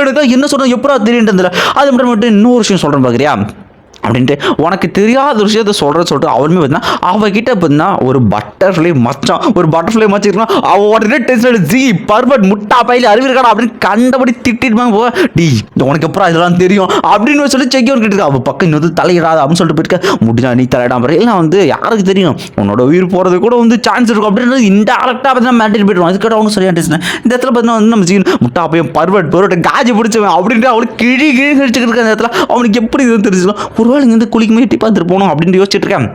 எடுக்க. என்ன சொல்றது? எப்படா தெரியுன்றதுல அது மட்டும் மட்டும் இன்னொரு விஷயம் சொல்கிறேன் பார்க்குறியா அப்படின்ட்டு உனக்கு தெரியாத ஒரு விஷயத்த சொல்கிற சொல்லிட்டு அவருமே பார்த்தீங்கன்னா அவகிட்ட பார்த்தீங்கன்னா ஒரு பட்டர்ஃப்ளை மச்சான் ஒரு பட்டர்ஃப்ளை மச்சி இருக்கணும் அவ உடனே டென்ஷன் ஜி பர்பட் முட்டா பையில அறிவிருக்காடா அப்படின்னு கண்டபடி திட்டிட்டு போ டி உனக்கு அப்புறம் இதெல்லாம் தெரியும்? அப்படின்னு சொல்லி செக் கிட்ட அவள் பக்கம் இன்னொரு தலையிடாது அப்படின்னு சொல்லிட்டு போயிருக்க முடிஞ்சா நீ தலையிடாம இல்லை வந்து யாருக்கு தெரியும்? உன்னோட உயிர் போகிறது கூட வந்து சான்ஸ் இருக்கும். அப்படின்றது இன்டெரக்டாக பார்த்தீங்கன்னா மேட்டர் போயிடுவோம் அதுக்கிட்ட அவங்க சரியான டென்ஷன் இந்த இடத்துல பார்த்தீங்கன்னா வந்து நம்ம ஜீன் முட்டா பையன் பர்வட் பர்வட் காஜி பிடிச்சவன் அப்படின்ட்டு அவளுக்கு கிழி கிழி கழிச்சுக்கிட்டு இருக்க அந்த இடத்துல. அவனுக்கு எப்படி இது தெரிஞ்சிடும் ஒருவேளை இங்கே குளிக்குமே எட்டி பார்த்துட்டு போகணும் அப்படின்னு யோசிச்சுட்டு இருக்கேன்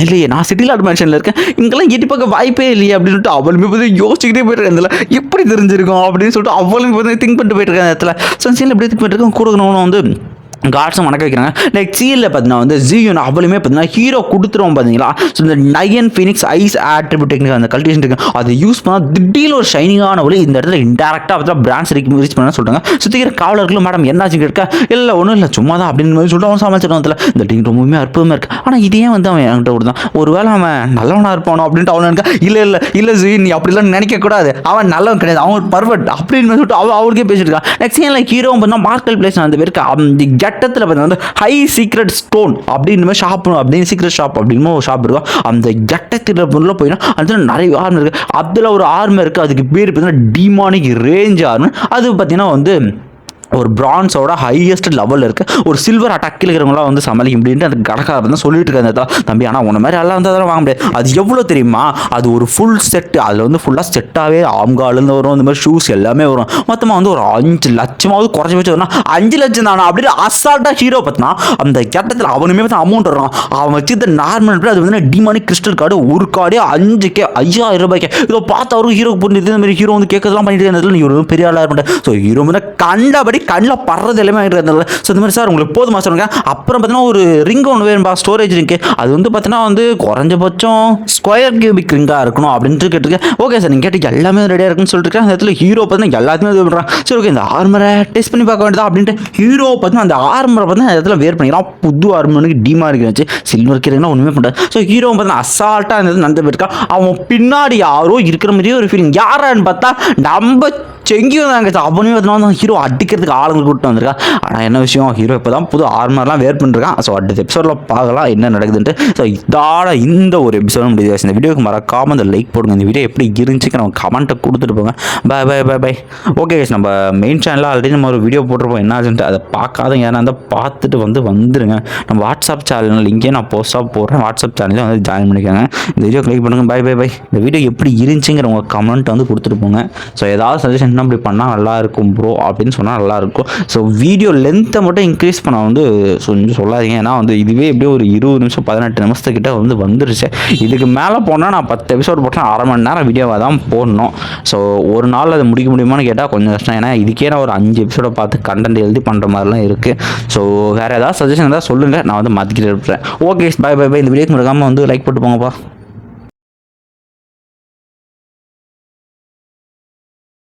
இல்லையே நான் சிட்டியில் அட்மிஷனில் இருக்கேன். இங்கெல்லாம் எட்டி பார்க்க வாய்ப்பே இல்லையே அப்படின்னு சொல்லிட்டு அவளுமே பார்த்து யோசிச்சுக்கிட்டே போயிட்டு இதில் எப்படி தெரிஞ்சிருக்கும் அப்படின்னு சொல்லிட்டு அவளுமே பார்த்து திங்க் பண்ணிட்டு போயிட்டு இருக்கேன் இடத்துல. ஸோ எப்படி திங்க் பண்ணிட்டு இருக்கேன் கூட வந்து காட்ஸும் வணக்க வைக்கிறாங்க. நெக்ஸ்ட் சீரியலில் பார்த்தீங்கன்னா வந்து ஜியூன் அவளுமே பார்த்தீங்கன்னா ஹீரோ கொடுத்துருவோம் பார்த்தீங்களா ஸோ இந்த nine phoenix ice attribute technique அந்த கல்டிவேஷன் இருக்கு. அதை யூஸ் பண்ணால் திடீர்னு ஒரு ஷைனிங்கான ஒளி இந்த இடத்துல இன்டெரக்டாக பார்த்தா பிரான்ச் ரீச் பண்ண சொல்கிறாங்க சுற்றிக்கிற காவலர்களும் மேடம் என்னாச்சு கேட்க இல்லை ஒன்றும் இல்லை சும்மா தான் அப்படின்னு மாதிரி சொல்லிட்டு அவன் சமாளிச்சிடும் அதில் இந்த டீம் ரொம்பவுமே அற்புதமாக இருக்குது ஆனால் இதே வந்து அவன் என்கிட்ட விடுதான் ஒருவேளை அவன் நல்லவனாக இருப்பானோ அப்படின்ட்டு அவன் இருக்கா இல்லை இல்லை இல்லை ஜி நீ அப்படிலாம் நினைக்கக்கூடாது அவன் நல்லவன் கிடையாது. அவன் ஒரு பர்வட் அப்படின்னு சொல்லிட்டு அவன் அவளுக்கே பேசிட்டு இருக்கான். நெக்ஸ்ட் சீனில் ஹீரோ பார்த்தா மார்க்கல் பிளேஸ் அந்த பேருக்கு கட்டத்தில் பார்த்தீங்கன்னா வந்து ஹை சீக்ரெட் ஸ்டோன் அப்படின்னு ஷாப் அப்படின்னு சீக்ரெட் ஷாப் அப்படின்னு ஒரு ஷாப் இருக்கும். அந்த கட்டத்தில் பொருளில் போயினா அதில் நிறைய ஆர்மி இருக்குது அதில் ஒரு ஆர்மை இருக்குது அதுக்கு பேர் பார்த்தீங்கன்னா டிமானிக் ரேஞ்ச் ஆர்மி அது பார்த்தீங்கன்னா வந்து ஒரு பிரான்ஸோட ஹையஸ்ட் லெவலில் இருக்க. ஒரு சில்வர் அட்டாக்கில் இருக்கிறவங்களாம் வந்து சமாளிக்க முடியும்னு அந்த கடைக்காரர் தான் சொல்லிட்டு இருக்காங்க அந்த தம்பி ஆனால் உன மாதிரி எல்லாம் வந்து அதெல்லாம் வாங்க முடியாது. அது எவ்வளோ தெரியுமா? அது ஒரு ஃபுல் செட்டு அதில் வந்து ஃபுல்லாக செட்டாகவே ஆம்காலேருந்து வரும். இந்த மாதிரி ஷூஸ் எல்லாமே வரும். மொத்தமாக வந்து ஒரு அஞ்சு லட்சமாவது குறைஞ்சி வச்சு வரணும் அஞ்சு லட்சம் தானா? அப்படின்னு அசால்ட்டாக ஹீரோ பார்த்தினா அந்த கட்டத்தில் அவனுமே பார்த்து அமௌண்ட் வரும். அவன் வச்சு இந்த நார்மல் அது வந்து டிமானிக் கிறிஸ்டல் கார்டு ஒரு கார்டே அஞ்சு கே ஐயாயிரம் ரூபாய்க்கு. இதோ பார்த்து அவரும் ஹீரோ புரிஞ்சுது இந்த மாதிரி ஹீரோ வந்து கேட்கறதுலாம் பண்ணிட்டு இருந்ததுல நீ ஒரு பெரிய ஆளாக இருப்பேன் ஸோ ஹீரோ வந்து கண்டபடி கண்ணில் படுறது எல்லாமே ஆகிட்டு இருந்தது. ஸோ இந்த மாதிரி சார் உங்களுக்கு போதுமா சொல்லுங்க அப்புறம் பார்த்தீங்கன்னா ஒரு ரிங் ஒன்று வேணும்பா ஸ்டோரேஜ் ரிங்கு அது வந்து பார்த்தீங்கன்னா வந்து குறைஞ்சபட்சம் ஸ்கொயர் கியூபிக் ரிங்காக இருக்கணும் அப்படின்ட்டு கேட்டிருக்கேன். ஓகே சார் நீங்கள் கேட்டு எல்லாமே ரெடியாக இருக்குன்னு சொல்லிட்டு அந்த இடத்துல ஹீரோ பார்த்தீங்கன்னா எல்லாத்தையுமே இது பண்ணுறான் சரி ஓகே இந்த ஆர்மரை டெஸ்ட் பண்ணி பார்க்க வேண்டியதா அப்படின்ட்டு ஹீரோ பார்த்தீங்கன்னா அந்த ஆர்மரை பார்த்தீங்கன்னா அந்த இடத்துல வேர் பண்ணிக்கிறான் புது ஆர்மனுக்கு டீமா இருக்கு வச்சு சில்வர் கீரைனா ஒன்றுமே பண்ணாது ஸோ ஹீரோ பார்த்தீங்கன்னா அசால்ட்டாக அந்த நடந்து போயிருக்கான் அவன் பின்னாடி யாரோ இருக்கிற மாதிரியே ஒரு ஃபீலிங் யாரான்னு பார்த்தா நம்ம செங்கியும் தாங்க அவனையும் பார்த்தீங்கன்னா ஹீரோ அடிக்கிறதுக்கு பண்ணுறதுக்கு ஆளுங்க கூப்பிட்டு வந்திருக்கா. ஆனால் என்ன விஷயம்? ஹீரோ இப்போ தான் புது ஆர்மர்லாம் வேர் பண்ணிருக்கான். ஸோ அடுத்த எபிசோடில் பார்க்கலாம் என்ன நடக்குதுன்ட்டு. ஸோ இதோட இந்த ஒரு எபிசோட முடியாது இந்த வீடியோக்கு மறக்காமல் அந்த லைக் போடுங்க. இந்த வீடியோ எப்படி இருந்துச்சுக்கு நம்ம கமெண்ட்டை கொடுத்துட்டு போங்க. Bye bye bye bye okay நம்ம மெயின் சேனலில் ஆல்ரெடி நம்ம ஒரு வீடியோ போட்டிருப்போம். என்ன ஆச்சுன்ட்டு அதை பார்க்காதங்க. ஏன்னா அந்த பார்த்துட்டு வந்து வந்துருங்க. நம்ம வாட்ஸ்அப் சேனல் லிங்கே நான் போஸ்ட்டாக போடுறேன். வாட்ஸ்அப் சேனலில் வந்து ஜாயின் பண்ணிக்கோங்க. இந்த வீடியோ கிளிக் பண்ணுங்கள் பை பை பை இந்த வீடியோ எப்படி இருந்துச்சுங்கிற உங்கள் கமெண்ட் வந்து கொடுத்துட்டு போங்க. ஸோ ஏதாவது சஜஷன் என்ன அப்படி பண்ணால் நல்லா இருக்கும் ப்ரோ அப்படின்னு சொன்னால் நல்லா இருக்கும். ஸோ வீடியோ லென்த்தை மட்டும் இன்க்ரீஸ் பண்ண வந்து கொஞ்சம் சொல்லாதீங்க. ஏன்னா வந்து இதுவே எப்படியும் ஒரு இருபது நிமிஷம் பதினெட்டு நிமிஷத்துக்கிட்ட வந்து வந்துருச்சு. இதுக்கு மேலே போனால் நான் பத்து எபிசோட் போட்டேன் அரை மணி நேரம் வீடியோவாக தான் போடணும். ஸோ ஒரு நாள் அதை முடிக்க முடியுமான்னு கேட்டால் கொஞ்சம் கஷ்டம். ஏன்னா இதுக்கே நான் ஒரு அஞ்சு எபிசோடை பார்த்து கண்டென்ட் எழுதி பண்ணுற மாதிரிலாம் இருக்குது ஸோ வேறு ஏதாவது சஜஷன் ஏதாவது சொல்லுங்கள் நான் வந்து மாற்றிக்கிட்டு இருப்பேன். ஓகே பை பை பை இந்த வீடியோக்கு மறக்காமல் வந்து லைக் போட்டு போங்கப்பா.